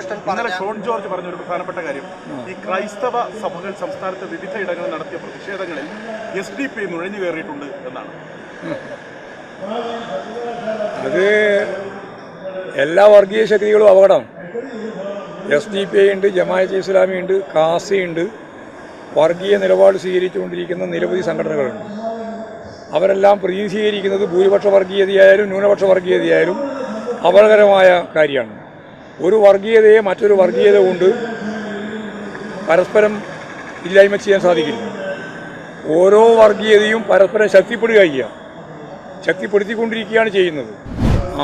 ഇന്നലെ ഷോൺ ജോർജ് പറഞ്ഞ ഒരു പ്രധാനപ്പെട്ട കാര്യം. ഈ ക്രൈസ്തവ സഭകൾ സംസ്ഥാനത്തെ വിവിധ ഇടങ്ങളിൽ നടത്തിയ പ്രതിഷേധങ്ങളിൽ എസ് ഡി പി നുഴഞ്ഞു കയറിയിട്ടുണ്ട് എന്നാണ്. അത് എല്ലാ വർഗീയ ശക്തികളും അപകടം. എസ് ഡി പി ഐ ഉണ്ട് ജമാഅത്ത് ഇസ്ലാമി ഉണ്ട് കാസി ഉണ്ട്. വർഗീയ നിലപാട് സ്വീകരിച്ചുകൊണ്ടിരിക്കുന്ന നിരവധി സംഘടനകളുണ്ട്. അവരെല്ലാം പ്രതിനിധീകരിക്കുന്നത് ഭൂരിപക്ഷ വർഗീയതയായാലും ന്യൂനപക്ഷ വർഗീയതയായാലും അപകടകരമായ കാര്യമാണ്. ഒരു വർഗീയതയെ മറ്റൊരു വർഗീയത കൊണ്ട് പരസ്പരം ഇല്ലായ്മ ചെയ്യാൻ സാധിക്കില്ല. ഓരോ വർഗീയതയും പരസ്പരം ശക്തിപ്പെടുക ചെയ്യുക ശക്തിപ്പെടുത്തിക്കൊണ്ടിരിക്കുകയാണ് ചെയ്യുന്നത്.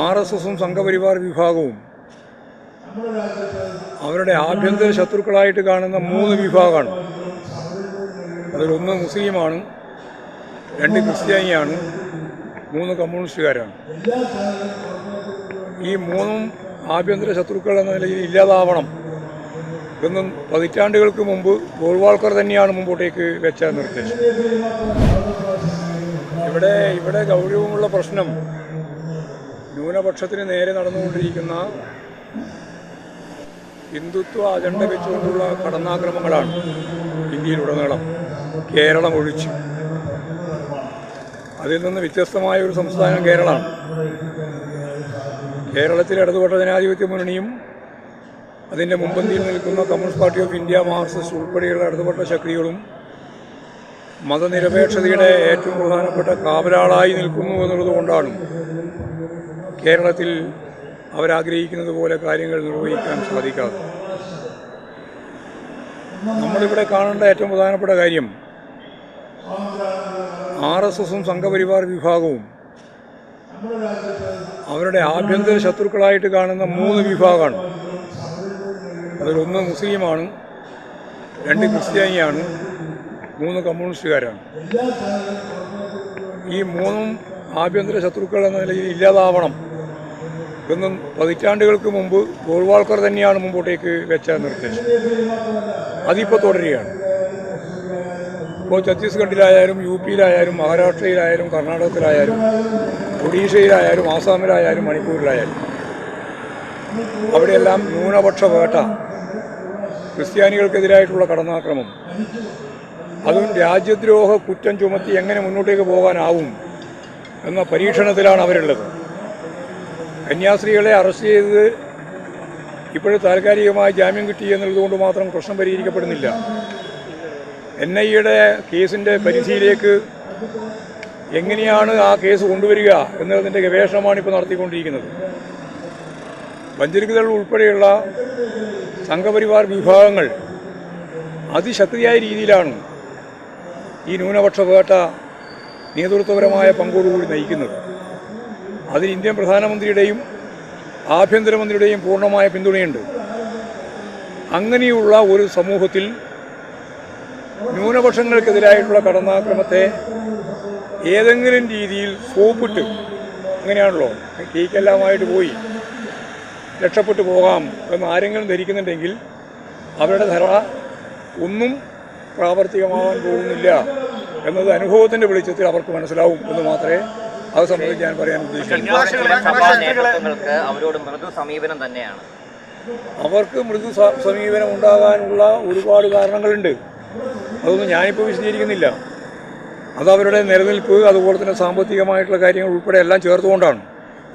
ആർ എസ് എസും സംഘപരിവാർ വിഭാഗവും അവരുടെ ആഭ്യന്തര ശത്രുക്കളായിട്ട് കാണുന്ന മൂന്ന് വിഭാഗമാണ്. അതിലൊന്ന് മുസ്ലിമാണ് രണ്ട് ക്രിസ്ത്യാനിയാണ് മൂന്ന് കമ്മ്യൂണിസ്റ്റുകാരാണ്. ഈ മൂന്നും ആഭ്യന്തര ശത്രുക്കൾ എന്ന നിലയിൽ ഇല്ലാതാവണം എന്നും പതിറ്റാണ്ടുകൾക്ക് മുമ്പ് ഗോൾവാൾക്കർ തന്നെയാണ് മുമ്പോട്ടേക്ക് വെച്ച നിർദ്ദേശം. ഇവിടെ ഇവിടെ ഗൗരവമുള്ള പ്രശ്നം ന്യൂനപക്ഷത്തിന് നേരെ നടന്നുകൊണ്ടിരിക്കുന്ന ഹിന്ദുത്വ അജണ്ട വെച്ചുകൊണ്ടുള്ള കടന്നാക്രമങ്ങളാണ് ഇന്ത്യയിലുടനീളം കേരളം ഒഴിച്ചു. അതിൽ നിന്ന് വ്യത്യസ്തമായ ഒരു സംസ്ഥാനം കേരളമാണ്. കേരളത്തിൽ ഇടതുപക്ഷ ജനാധിപത്യ മുന്നണിയും അതിന്റെ മുമ്പന്തിയിൽ നിൽക്കുന്ന Communist Party of India Marxist ഉൾപ്പെടെയുള്ള ഇടതുപക്ഷ ശക്തികളും മതനിരപേക്ഷതയുടെ ഏറ്റവും പ്രധാനപ്പെട്ട കാവലാളായി നിൽക്കുന്നു എന്നുള്ളത് കൊണ്ടാണ് കേരളത്തിൽ അവരാഗ്രഹിക്കുന്നത് പോലെ കാര്യങ്ങൾ നിർവഹിക്കാൻ സാധിക്കാതെ നമ്മളിവിടെ കാണേണ്ട ഏറ്റവും പ്രധാനപ്പെട്ട കാര്യം ആർ എസ് എസും സംഘപരിവാർ വിഭാഗവും അവരുടെ ആഭ്യന്തര ശത്രുക്കളായിട്ട് കാണുന്ന മൂന്ന് വിഭാഗമാണ്. അതിലൊന്ന് മുസ്ലിമാണ് രണ്ട് ക്രിസ്ത്യാനിയാണ് മൂന്ന് കമ്മ്യൂണിസ്റ്റുകാരാണ്. ഈ മൂന്നും ആഭ്യന്തര ശത്രുക്കൾ എന്ന നിലയിൽ ഇല്ലാതാവണം എന്നും പതിറ്റാണ്ടുകൾക്ക് മുമ്പ് ഗോൾവാൾക്കർ തന്നെയാണ് മുമ്പോട്ടേക്ക് വെച്ച നിർദ്ദേശം. അതിപ്പോൾ തുടരുകയാണ്. ഇപ്പോൾ ഛത്തീസ്ഗഡിലായാലും യു പിയിലായാലും മഹാരാഷ്ട്രയിലായാലും കർണാടകത്തിലായാലും ഒഡീഷയിലായാലും ആസാമിലായാലും മണിപ്പൂരിലായാലും. അവിടെയെല്ലാം ന്യൂനപക്ഷ വേട്ട. ക്രിസ്ത്യാനികൾക്കെതിരായിട്ടുള്ള കടന്നാക്രമം. അതും രാജ്യദ്രോഹ കുറ്റം ചുമത്തി എങ്ങനെ മുന്നോട്ടേക്ക് പോകാനാവും എന്ന പരീക്ഷണത്തിലാണ് അവരുള്ളത്. കന്യാസ്ത്രീകളെ അറസ്റ്റ് ചെയ്തത് ഇപ്പോഴും താൽക്കാലികമായി ജാമ്യം കിട്ടി എന്നുള്ളതുകൊണ്ട് മാത്രം പ്രശ്നം പരിഹരിക്കപ്പെടുന്നില്ല. എൻ ഐ എയുടെ കേസിന്റെ പരിധിയിലേക്ക് എങ്ങനെയാണ് ആ കേസ് കൊണ്ടുവരിക എന്നതിന്റെ ഗവേഷണമാണ് ഇപ്പോൾ നടത്തിക്കൊണ്ടിരിക്കുന്നത്. വഞ്ചരിക്കുതൽ ഉൾപ്പെടെയുള്ള സംഘപരിവാർ വിഭാഗങ്ങൾ അതിശക്തിയായ രീതിയിലാണ് ഈ ന്യൂനപക്ഷ വേട്ട നേതൃത്വപരമായ പങ്കോടുകൂടി നയിക്കുന്നത്. അതിന് ഇന്ത്യൻ പ്രധാനമന്ത്രിയുടെയും ആഭ്യന്തരമന്ത്രിയുടെയും പൂർണമായ പിന്തുണയുണ്ട്. അങ്ങനെയുള്ള ഒരു സമൂഹത്തിൽ ന്യൂനപക്ഷങ്ങൾക്കെതിരായിട്ടുള്ള കടന്നാക്രമത്തെ ഏതെങ്കിലും രീതിയിൽ സോപ്പിട്ട് അങ്ങനെയാണല്ലോ കേക്കെല്ലാമായിട്ട് പോയി രക്ഷപ്പെട്ടു പോകാം എന്ന് ആരെങ്കിലും ധരിക്കുന്നുണ്ടെങ്കിൽ അവരുടെ ധര ഒന്നും പ്രാവർത്തികമാവാൻ പോകുന്നില്ല എന്നത് അനുഭവത്തിന്റെ വെളിച്ചത്തിൽ അവർക്ക് മനസ്സിലാവും എന്ന് മാത്രമേ അത് സംബന്ധിച്ച് ഞാൻ പറയാൻ ഉദ്ദേശിക്കുന്നു. അവരോട് മൃദു സമീപനം തന്നെയാണ്. അവർക്ക് മൃദു സമീപനം ഉണ്ടാകാനുള്ള ഒരുപാട് കാരണങ്ങളുണ്ട്. അതൊന്നും ഞാനിപ്പോൾ വിശദീകരിക്കുന്നില്ല. അത് അവരുടെ നിലനിൽപ്പ് അതുപോലെ തന്നെ സാമ്പത്തികമായിട്ടുള്ള കാര്യങ്ങൾ ഉൾപ്പെടെ എല്ലാം ചേർത്തുകൊണ്ടാണ്.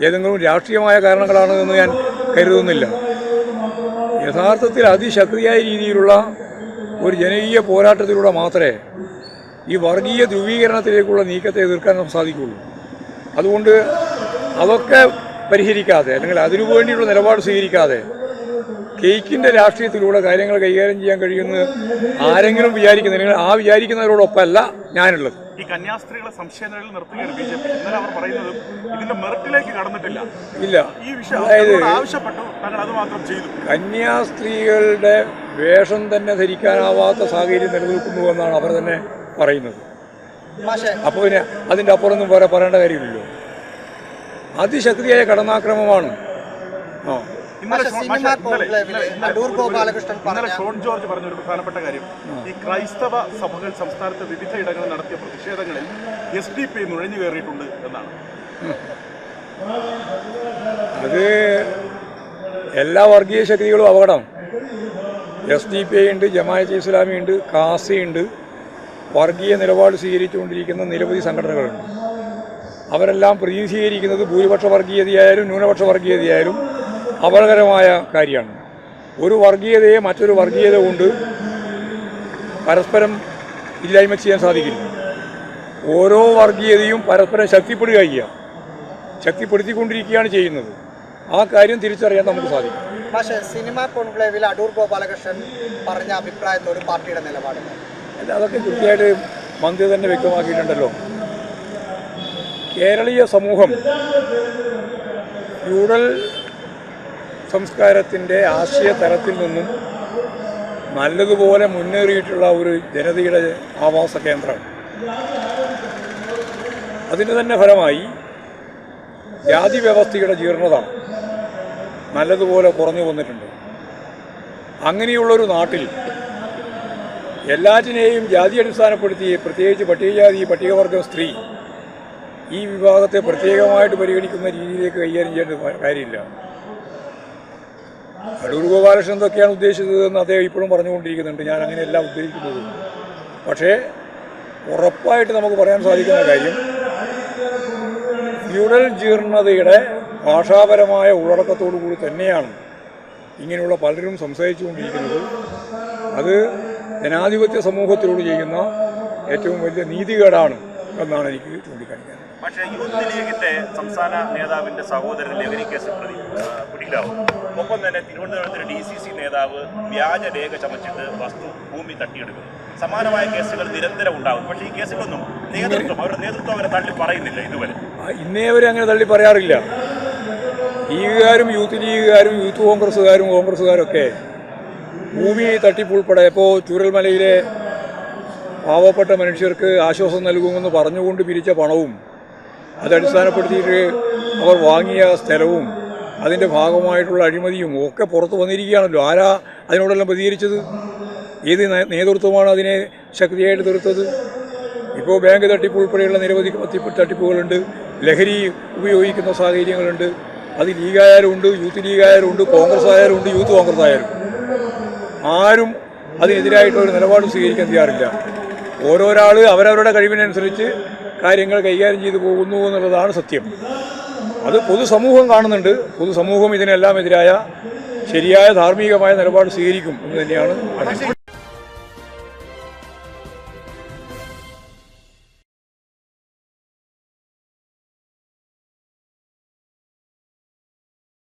ഏതെങ്കിലും രാഷ്ട്രീയമായ കാരണങ്ങളാണ് എന്ന് ഞാൻ കരുതുന്നില്ല. യഥാർത്ഥത്തിൽ അതിശക്തിയായ രീതിയിലുള്ള ഒരു ജനകീയ പോരാട്ടത്തിലൂടെ മാത്രമേ ഈ വർഗീയ ധ്രുവീകരണത്തിലേക്കുള്ള നീക്കത്തെ എതിർക്കാൻ നമുക്ക് സാധിക്കുള്ളൂ അതുകൊണ്ട് അതൊക്കെ പരിഹരിക്കാതെ അല്ലെങ്കിൽ അതിനു വേണ്ടിയുള്ള നിലപാട് സ്വീകരിക്കാതെ കേക്കിന്റെ രാഷ്ട്രീയത്തിലൂടെ കാര്യങ്ങൾ കൈകാര്യം ചെയ്യാൻ കഴിയുമെന്ന് ആരെങ്കിലും വിചാരിക്കുന്നില്ലെങ്കിൽ ആ വിചാരിക്കുന്നവരോടൊപ്പമല്ല ഞാനുള്ളത്. ഈ കന്യാസ്ത്രീകളെ സംശയങ്ങളിൽ നിർത്തുകയാണ് ബി ജെ പി. ഇന്നലെ അവർ പറയുന്നത് ഇതിന്റെ മെറിറ്റിലേക്ക് കടന്നിട്ടില്ല. ഇല്ല. ഈ വിഷയം ആവശ്യപ്പെട്ടു. തങ്ങൾ അത് മാത്രം ചെയ്തു. കന്യാസ്ത്രീകളുടെ വേഷം തന്നെ ധരിക്കാനാവാത്ത സാഹചര്യം നിലനിൽക്കുന്നു എന്നാണ് അവർ തന്നെ പറയുന്നത്. അപ്പോൾ പിന്നെ അതിന്റെ അപ്പുറമൊന്നും വേറെ പറയേണ്ട കാര്യമില്ലല്ലോ. അതിശക്തിയായ കടന്നാക്രമമാണ്. ആ. ഇന്നലെ ഇന്നലെ- ഷോൺ ജോർജ് പറഞ്ഞ ഒരു പ്രധാനപ്പെട്ട കാര്യം. ഈ ക്രൈസ്തവ സഭകൾ സംസ്ഥാനത്ത് വിവിധ ഇടങ്ങളിൽ നടത്തിയ പ്രതിഷേധങ്ങളിൽ എസ് ഡി പി നുഴഞ്ഞു കയറിയിട്ടുണ്ട് എന്നാണ്. അത് എല്ലാ വർഗീയ ശക്തികളും അപകടം. എസ് ഡി പി ഐ ഉണ്ട് ജമാഅത്ത് ഇസ്ലാമി ഉണ്ട് കാസി ഉണ്ട്. വർഗീയ നിലപാട് സ്വീകരിച്ചുകൊണ്ടിരിക്കുന്ന നിരവധി സംഘടനകളുണ്ട്. അവരെല്ലാം പ്രതിനിധീകരിക്കുന്നത് ഭൂരിപക്ഷ വർഗീയതയായാലും ന്യൂനപക്ഷ വർഗീയതയായാലും അപകടകരമായ കാര്യമാണ്. ഒരു വർഗീയതയെ മറ്റൊരു വർഗീയത കൊണ്ട് പരസ്പരം ഇല്ലായ്മ ചെയ്യാൻ സാധിക്കില്ല. ഓരോ വർഗീയതയും പരസ്പരം ശക്തിപ്പെടുക ചെയ്യുക ശക്തിപ്പെടുത്തിക്കൊണ്ടിരിക്കുകയാണ് ചെയ്യുന്നത്. ആ കാര്യം തിരിച്ചറിയാൻ നമുക്ക് സാധിക്കും. പക്ഷേ സിനിമ കോൺക്ലേവിൽ അടൂർ ഗോപാലകൃഷ്ണൻ പറഞ്ഞ അഭിപ്രായത്തോട് പാർട്ടിയുടെ നിലപാട് അല്ല അതൊക്കെ കൃത്യമായിട്ട് മന്ത്രി തന്നെ വ്യക്തമാക്കിയിട്ടുണ്ടല്ലോ. കേരളീയ സമൂഹം ഫ്യൂഡൽ സംസ്കാരത്തിന്റെ ആശയ തലത്തിൽ നിന്നും നല്ലതുപോലെ മുന്നേറിയിട്ടുള്ള ഒരു ജനതയുടെ ആവാസ കേന്ദ്രമാണ്. അതിന്റെ തന്നെ ഫലമായി ജാതി വ്യവസ്ഥയുടെ ജീർണത നല്ലതുപോലെ കുറഞ്ഞു വന്നിട്ടുണ്ട്. അങ്ങനെയുള്ളൊരു നാട്ടിൽ എല്ലാറ്റിനെയും ജാതി അടിസ്ഥാനപ്പെടുത്തി പ്രത്യേകിച്ച് പട്ടികജാതി പട്ടികവർഗം സ്ത്രീ ഈ വിഭാഗത്തെ പ്രത്യേകമായിട്ട് പരിഗണിക്കുന്ന രീതിയിലേക്ക് കൈകാര്യം ചെയ്യേണ്ട കാര്യമില്ല. അടൂർ ഗോപാലകൃഷ്ണൻ എന്തൊക്കെയാണ് ഉദ്ദേശിച്ചതെന്ന് അദ്ദേഹം ഇപ്പോഴും പറഞ്ഞുകൊണ്ടിരിക്കുന്നുണ്ട്. ഞാൻ അങ്ങനെയല്ല ഉദ്ദേശിക്കുന്നത്. പക്ഷേ ഉറപ്പായിട്ട് നമുക്ക് പറയാൻ സാധിക്കുന്ന കാര്യം ഫ്യൂഡൽ ജീർണതയുടെ ഭാഷാപരമായ ഉള്ളടക്കത്തോടു കൂടി തന്നെയാണ് ഇങ്ങനെയുള്ള പലരും സംസാരിച്ചുകൊണ്ടിരിക്കുന്നത്. അത് ജനാധിപത്യ സമൂഹത്തിലൂടെ ചെയ്യുന്ന ഏറ്റവും വലിയ നീതികേടാണ് എന്നാണ് എനിക്ക് ചൂണ്ടിക്കാണിക്കാൻ പക്ഷേ യൂത്ത് ലീഗിന്റെ സംസ്ഥാന നേതാവിന്റെ സഹോദരൻ ലഹരി കേസിൽ പ്രതി പിടിയിലാവും. ഒപ്പം തന്നെ തിരുവനന്തപുരത്ത് ഡി സി സി നേതാവ് വ്യാജ രേഖ ചമച്ചിട്ട് വസ്തു ഭൂമി തട്ടിയെടുക്കുന്നു. സമാനമായ കേസുകൾ നിരന്തരം ഉണ്ടാകും. പക്ഷേ ഈ കേസുകളൊന്നും നേതൃത്വം അവരുടെ നേതൃത്വം അവരെ തള്ളി പറയുന്നില്ല ഇതുവരെ. ഇന്നേ അവർ അങ്ങനെ തള്ളി പറയാറില്ല. ലീഗുകാരും യൂത്ത് ലീഗുകാരും യൂത്ത് കോൺഗ്രസ്സുകാരും കോൺഗ്രസ്സുകാരൊക്കെ ഭൂമി തട്ടിപ്പ് ഉൾപ്പെടെ ഇപ്പോൾ ചൂരൽമലയിലെ പാവപ്പെട്ട മനുഷ്യർക്ക് ആശ്വാസം നൽകുമെന്ന് പറഞ്ഞുകൊണ്ട് പിരിച്ച പണവും അത് അടിസ്ഥാനപ്പെടുത്തിയിട്ട് അവർ വാങ്ങിയ സ്ഥലവും അതിന്റെ ഭാഗമായിട്ടുള്ള അഴിമതിയും ഒക്കെ പുറത്തു വന്നിരിക്കുകയാണല്ലോ. ആരാ അതിനോടെല്ലാം പ്രതികരിച്ചത്? ഏത് നേതൃത്വമാണ് അതിനെ ശക്തിയായിട്ട് തീർത്തത്? ഇപ്പോൾ ബാങ്ക് തട്ടിപ്പ് ഉൾപ്പെടെയുള്ള നിരവധി തട്ടിപ്പ് തട്ടിപ്പുകളുണ്ട്. ലഹരി ഉപയോഗിക്കുന്ന സാഹചര്യങ്ങളുണ്ട്. അത് ലീഗായാലും ഉണ്ട് യൂത്ത് ലീഗായാലും ഉണ്ട് കോൺഗ്രസ് ആയാലും ഉണ്ട് യൂത്ത് കോൺഗ്രസ് ആയാലും. ആരും അതിനെതിരായിട്ടുള്ള ഒരു നിലപാട് സ്വീകരിക്കാൻ തയ്യാറില്ല. ഓരോരാൾ അവരവരുടെ കഴിവിനനുസരിച്ച് കാര്യങ്ങൾ കൈകാര്യം ചെയ്തു പോകുന്നു എന്നുള്ളതാണ് സത്യം. അത് പൊതുസമൂഹം കാണുന്നുണ്ട്. പൊതുസമൂഹം ഇതിനെല്ലാം എതിരായ ശരിയായ ധാർമ്മികമായ നിലപാട് സ്വീകരിക്കും എന്ന് തന്നെയാണ്